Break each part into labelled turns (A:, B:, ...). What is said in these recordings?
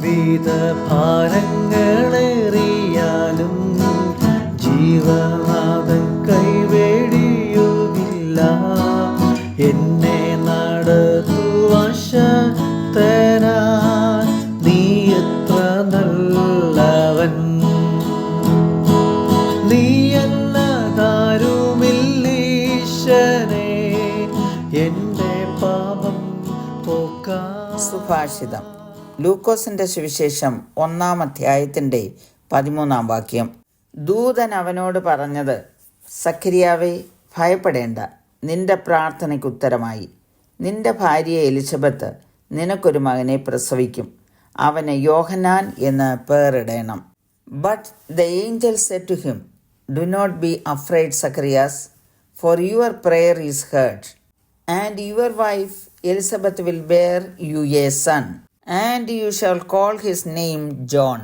A: ജീവിത ഭാരങ്ങളേറിയാലും ജീവനാഥൻ കൈവേടിയുമില്ല. എന്നെ നടത്തുവാൻ ശക്തനാ നീ എത്ര നല്ലവൻ. എന്റെ പാപം പോക്കാ.
B: സുഭാഷിതം. ലൂക്കോസിന്റെ സുവിശേഷം ഒന്നാം അധ്യായത്തിന്റെ പതിമൂന്നാം വാക്യം. ദൂതൻ അവനോട് പറഞ്ഞത് സക്രിയാവേ ഭയപ്പെടേണ്ട. നിന്റെ പ്രാർത്ഥനയ്ക്ക് ഉത്തരമായി. നിന്റെ ഭാര്യ എലിസബത്ത് നിനക്കൊരു മകനെ പ്രസവിക്കും. അവന് യോഹനാൻ എന്ന് പേറിടേണം but the angel said to him do not be afraid Zacharias for your prayer is heard and your wife Elizabeth will bear you a son, and you shall call his name John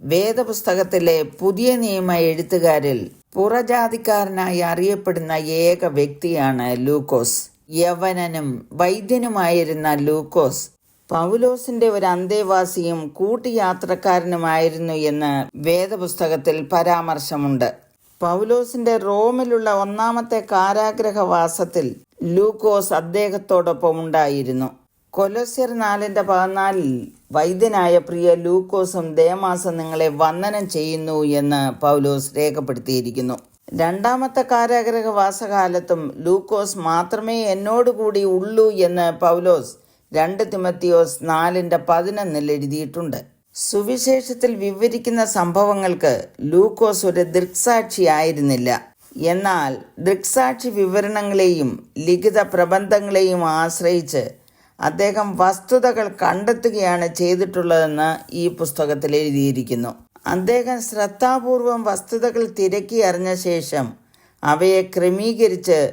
B: വേദപുസ്തകത്തിലെ പുതിയ നിയമ എഴുത്തുകാരിൽ പുറജാതിക്കാരനായി അറിയപ്പെടുന്ന ഏക വ്യക്തിയാണ് ലൂക്കോസ്. യവനനും വൈദ്യനുമായിരുന്ന ലൂക്കോസ് പൗലോസിന്റെ ഒരു അന്തേവാസിയും കൂട്ടുയാത്രക്കാരനുമായിരുന്നു എന്ന് വേദപുസ്തകത്തിൽ പരാമർശമുണ്ട്. പൗലോസിന്റെ റോമിലുള്ള ഒന്നാമത്തെ കാരാഗ്രഹവാസത്തിൽ ലൂക്കോസ് അദ്ദേഹത്തോടൊപ്പം ഉണ്ടായിരുന്നു. കൊലോസ്യർ നാലിന്റെ പതിനാലിൽ വൈദ്യനായ പ്രിയ ലൂക്കോസും ദേമാസും നിങ്ങളെ വന്ദനം ചെയ്യുന്നു എന്ന് പൗലോസ് രേഖപ്പെടുത്തിയിരിക്കുന്നു. രണ്ടാമത്തെ കാരാഗ്രഹവാസകാലത്തും ലൂക്കോസ് മാത്രമേ എന്നോടുകൂടി ഉള്ളൂ എന്ന് പൗലോസ് രണ്ട് തിമത്തിയോസ് നാലിന്റെ പതിനൊന്നിൽ എഴുതിയിട്ടുണ്ട്. സുവിശേഷത്തിൽ വിവരിക്കുന്ന സംഭവങ്ങൾക്ക് ലൂക്കോസ് ഒരു ദൃക്സാക്ഷിയായിരുന്നില്ല എന്നാൽ ദൃക്സാക്ഷി വിവരണങ്ങളെയും ലിഖിത പ്രബന്ധങ്ങളെയും ആശ്രയിച്ച് അദ്ദേഹം വസ്തുതകൾ കണ്ടെത്തുകയാണ് ചെയ്തിട്ടുള്ളതെന്ന് ഈ പുസ്തകത്തിൽ എഴുതിയിരിക്കുന്നു. അദ്ദേഹം ശ്രദ്ധാപൂർവം വസ്തുതകൾ തിരക്കി അറിഞ്ഞ ശേഷം അവയെ ക്രമീകരിച്ച്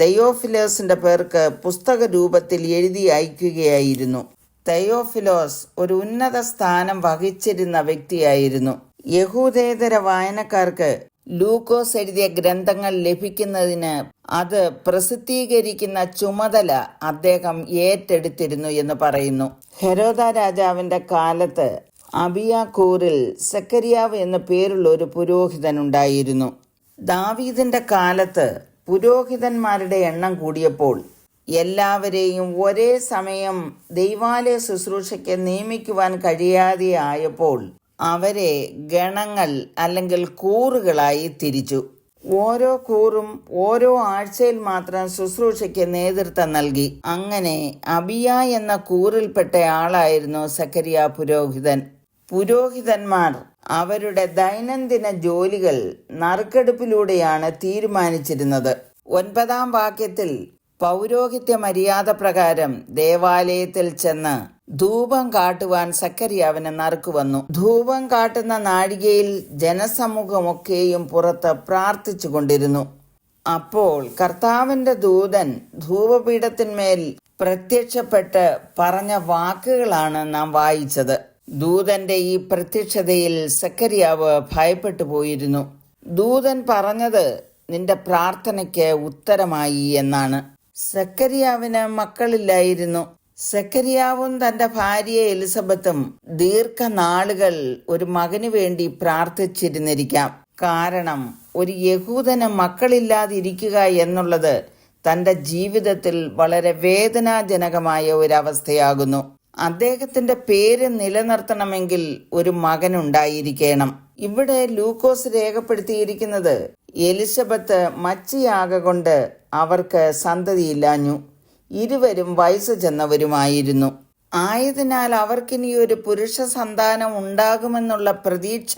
B: തെയോഫിലോസിന്റെ പേർക്ക് പുസ്തക രൂപത്തിൽ എഴുതി അയക്കുകയായിരുന്നു. തെയോഫിലോസ് ഒരു ഉന്നത സ്ഥാനം വഹിച്ചിരുന്ന വ്യക്തിയായിരുന്നു. യഹൂദേതര വായനക്കാർക്ക് ലൂക്കോസ് എഴുതിയ ഗ്രന്ഥങ്ങൾ ലഭിക്കുന്നതിന് അത് പ്രസിദ്ധീകരിക്കുന്ന ചുമതല അദ്ദേഹം ഏറ്റെടുത്തിരുന്നു എന്ന് പറയുന്നു. ഹെരോദ രാജാവിന്റെ കാലത്ത് അബിയാക്കൂറിൽ സക്കരിയാവ് എന്ന പേരുള്ള ഒരു പുരോഹിതൻ ഉണ്ടായിരുന്നു. ദാവീദിന്റെ കാലത്ത് പുരോഹിതന്മാരുടെ എണ്ണം കൂടിയപ്പോൾ എല്ലാവരെയും ഒരേ സമയം ദൈവാലയ ശുശ്രൂഷയ്ക്ക് നിയമിക്കുവാൻ കഴിയാതെ ആയപ്പോൾ അവരെ ഗണങ്ങൾ അല്ലെങ്കിൽ കൂറുകളായി തിരിച്ചു. ഓരോ കൂറും ഓരോ ആഴ്ചയിൽ മാത്രം ശുശ്രൂഷയ്ക്ക് നേതൃത്വം നൽകി. അങ്ങനെ അബിയ എന്ന കൂറിൽപ്പെട്ട ആളായിരുന്നു സക്കരിയ പുരോഹിതൻ. പുരോഹിതന്മാർ അവരുടെ ദൈനംദിന ജോലികൾ നറുക്കെടുപ്പിലൂടെയാണ് തീരുമാനിച്ചിരുന്നത്. ഒൻപതാം വാക്യത്തിൽ പൗരോഹിത്യ മര്യാദ പ്രകാരം ദേവാലയത്തിൽ ചെന്ന് ധൂപം കാട്ടുവാൻ സക്കരിയാവിന് നറുക്ക് വന്നു. ധൂപം കാട്ടുന്ന നാഴികയിൽ ജനസമൂഹമൊക്കെയും പുറത്ത് പ്രാർത്ഥിച്ചു കൊണ്ടിരുന്നു. അപ്പോൾ കർത്താവിന്റെ ദൂതൻ ധൂപപീഠത്തിന്മേൽ പ്രത്യക്ഷപ്പെട്ട് പറഞ്ഞ വാക്കുകളാണ് നാം വായിച്ചത്. ദൂതന്റെ ഈ പ്രത്യക്ഷതയിൽ സക്കരിയാവ് ഭയപ്പെട്ടു പോയിരുന്നു. ദൂതൻ പറഞ്ഞത് നിന്റെ പ്രാർത്ഥനയ്ക്ക് ഉത്തരമായി എന്നാണ്. സക്കരിയാവിന് മക്കളില്ലായിരുന്നു. സക്കരിയാവും തന്റെ ഭാര്യ എലിസബത്തും ദീർഘനാളുകൾ ഒരു മകനു വേണ്ടി പ്രാർത്ഥിച്ചിരുന്നിരിക്കാം. കാരണം ഒരു യഹൂദന് മക്കളില്ലാതിരിക്കുക എന്നുള്ളത് തന്റെ ജീവിതത്തിൽ വളരെ വേദനാജനകമായ ഒരവസ്ഥയാകുന്നു. അദ്ദേഹത്തിന്റെ പേര് നിലനിർത്തണമെങ്കിൽ ഒരു മകനുണ്ടായിരിക്കണം. ഇവിടെ ലൂക്കോസ് രേഖപ്പെടുത്തിയിരിക്കുന്നത് എലിസബത്ത് മച്ചിയാകൊണ്ട് അവർക്ക് സന്തതിയില്ലാഞ്ഞു. ഇരുവരും വയസ്സ് ചെന്നവരുമായിരുന്നു. ആയതിനാൽ അവർക്കിനി ഒരു പുരുഷ സന്താനം ഉണ്ടാകുമെന്നുള്ള പ്രതീക്ഷ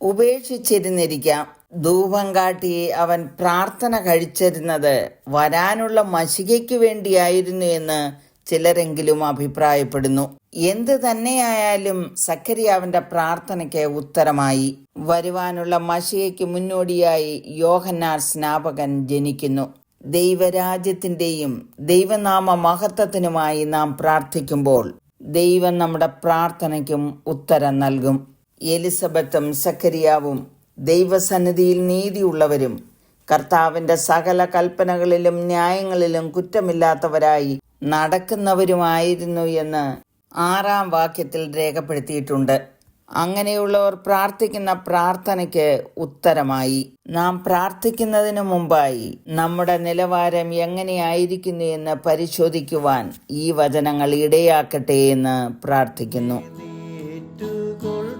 B: ഉപേക്ഷിച്ചിരുന്നിരിക്കാം. ധൂപം കാട്ടി അവൻ പ്രാർത്ഥന കഴിച്ചിരുന്നത് വരാനുള്ള മഷികയ്ക്ക് വേണ്ടിയായിരുന്നു എന്ന് ചിലരെങ്കിലും അഭിപ്രായപ്പെടുന്നു. എന്ത് തന്നെയായാലും സക്കരിയാവിന്റെ പ്രാർത്ഥനയ്ക്ക് ഉത്തരമായി. വരുവാനുള്ള മഷിയയ്ക്ക് മുന്നോടിയായി യോഹന്നാർ സ്നാപകൻ ജനിക്കുന്നു. ദൈവരാജ്യത്തിന്റെയും ദൈവനാമ മഹത്വത്തിനുമായി നാം പ്രാർത്ഥിക്കുമ്പോൾ ദൈവം നമ്മുടെ പ്രാർത്ഥനയ്ക്കും ഉത്തരം നൽകും. എലിസബത്തും സക്കരിയാവും ദൈവസന്നിധിയിൽ നീതിയുള്ളവരും കർത്താവിന്റെ സകല കൽപ്പനകളിലും ന്യായങ്ങളിലും കുറ്റമില്ലാത്തവരായി നടക്കുന്നവരുമായിരുന്നു എന്ന് ആറാം വാക്യത്തിൽ രേഖപ്പെടുത്തിയിട്ടുണ്ട്. അങ്ങനെയുള്ളവർ പ്രാർത്ഥിക്കുന്ന പ്രാർത്ഥനയ്ക്ക് ഉത്തരമായി. നാം പ്രാർത്ഥിക്കുന്നതിന് മുമ്പായി നമ്മുടെ നിലവാരം എങ്ങനെയായിരിക്കുന്നു എന്ന് പരിശോധിക്കുവാൻ ഈ വചനങ്ങൾ ഇടയാക്കട്ടെ എന്ന് പ്രാർത്ഥിക്കുന്നു.
A: എന്നെ നീറ്റുകൊൾ